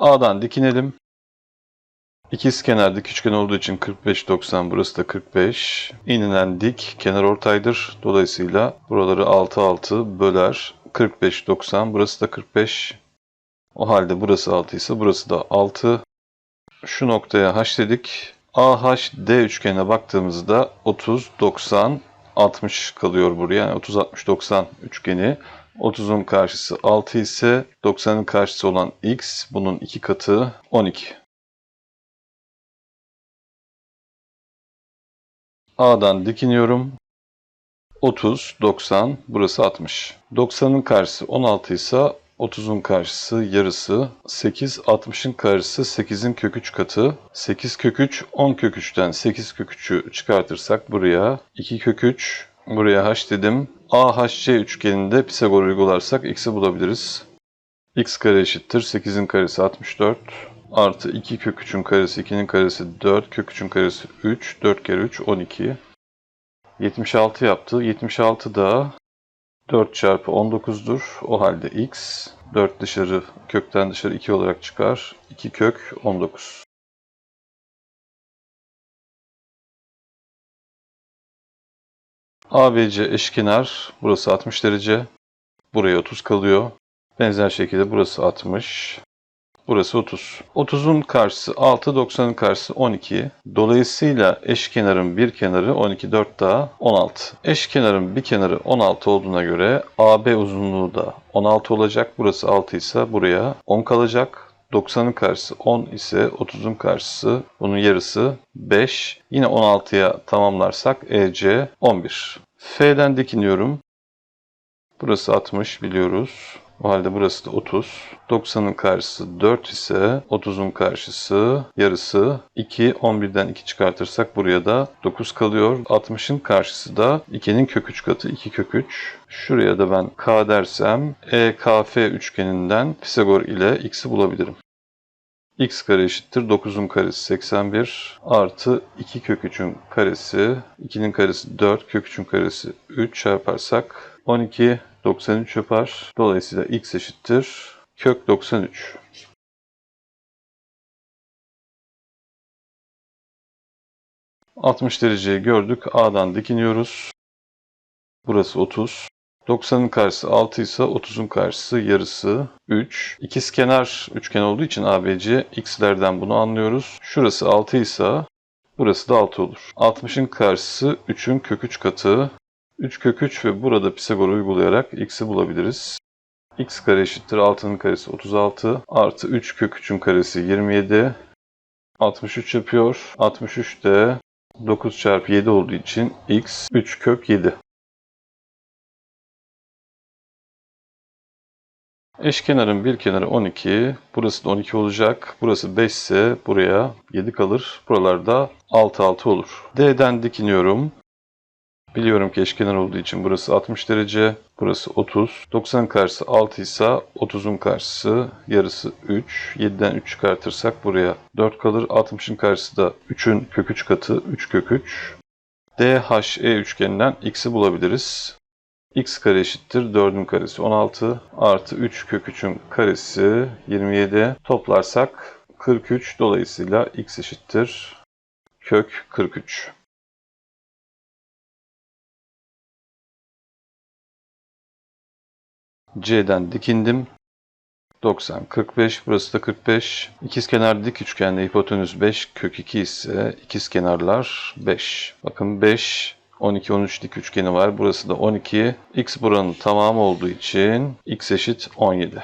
A'dan dikinelim. İkizkenar dik üçgen olduğu için 45 90 burası da 45. İnilen dik kenar ortaydır. Dolayısıyla buraları 6 6 böler. 45 90 burası da 45. O halde burası 6 ise burası da 6. Şu noktaya h dedik. AHD üçgenine baktığımızda 30 90 60 kalıyor buraya. Yani 30 60 90 üçgeni. 30'un karşısı 6 ise 90'ın karşısı olan x bunun iki katı 12. A'dan dikiniyorum. 30, 90, burası 60. 90'ın karşısı 16 ise 30'un karşısı yarısı. 8, 60'ın karşısı 8'in kök 3 katı. 8 kök 3, 10 kök 3'ten 8 kök 3'ü çıkartırsak buraya 2 kök 3, buraya h dedim. AHC üçgeninde Pisagor uygularsak x'i bulabiliriz. x kare eşittir 8'in karesi 64 artı 2 kök 3'ün karesi 2'nin karesi 4 kök 3'ün karesi 3 4 kere 3 12 76 yaptı. 76 da 4 çarpı 19'dur. O halde x 4 dışarı kökten dışarı 2 olarak çıkar. 2 kök 19. ABC eşkenar. Burası 60 derece. Buraya 30 kalıyor. Benzer şekilde burası 60. Burası 30. 30'un karşısı 6, 90'ın karşısı 12. Dolayısıyla eşkenarın bir kenarı 12, 4 daha 16. Eşkenarın bir kenarı 16 olduğuna göre AB uzunluğu da 16 olacak. Burası 6 ise buraya 10 kalacak. 90'ın karşısı 10 ise 30'un karşısı bunun yarısı 5. Yine 16'ya tamamlarsak EC 11. F'den dikiniyorum. Burası 60 biliyoruz. O halde burası da 30. 90'ın karşısı 4 ise 30'un karşısı yarısı 2. 11'den 2 çıkartırsak buraya da 9 kalıyor. 60'ın karşısı da 2'nin kök 3 katı 2 kök 3. Şuraya da ben k dersem EKF üçgeninden Pisagor ile x'i bulabilirim. x kare eşittir 9'un karesi 81 artı 2 kök 3'ün karesi 2'nin karesi 4 kök 3'ün karesi 3 çarparsak 12 93 yapar. Dolayısıyla x eşittir kök 93. ...60 dereceyi gördük. A'dan dikiniyoruz. Burası 30. 90'ın karşısı 6 ise 30'un karşısı yarısı 3. İkizkenar üçgen olduğu için ABC x'lerden bunu anlıyoruz. Şurası 6 ise burası da 6 olur. 60'ın karşısı 3'ün kök 3 katı 3 kök 3 ve burada Pisagor uygulayarak x'i bulabiliriz. x kare eşittir 6'nın karesi 36 artı 3 kök 3'ün karesi 27 63 yapıyor. 63 de 9 çarpı 7 olduğu için x 3 kök 7. Eşkenarın bir kenarı 12. Burası da 12 olacak. Burası 5 ise buraya 7 kalır. Buralarda 6 6 olur. D'den dikiniyorum. Biliyorum ki eşkenar olduğu için burası 60 derece, burası 30. 90'ın karşısı 6 ise 30'un karşısı yarısı 3. 7'den 3 çıkartırsak buraya 4 kalır. 60'ın karşısı da 3'ün kök 3 katı 3 kök 3. DHE üçgeninden x'i bulabiliriz. x kare eşittir 4'ün karesi 16 artı 3 kök 3'ün karesi 27 toplarsak 43 dolayısıyla x eşittir kök 43. C'den dikindim. 90, 45, burası da 45. İkizkenar dik üçgende hipotenüs 5, kök 2 ise ikizkenarlar 5. Bakın 5, 12, 13 dik üçgeni var. Burası da 12. X buranın tamamı olduğu için x eşit 17.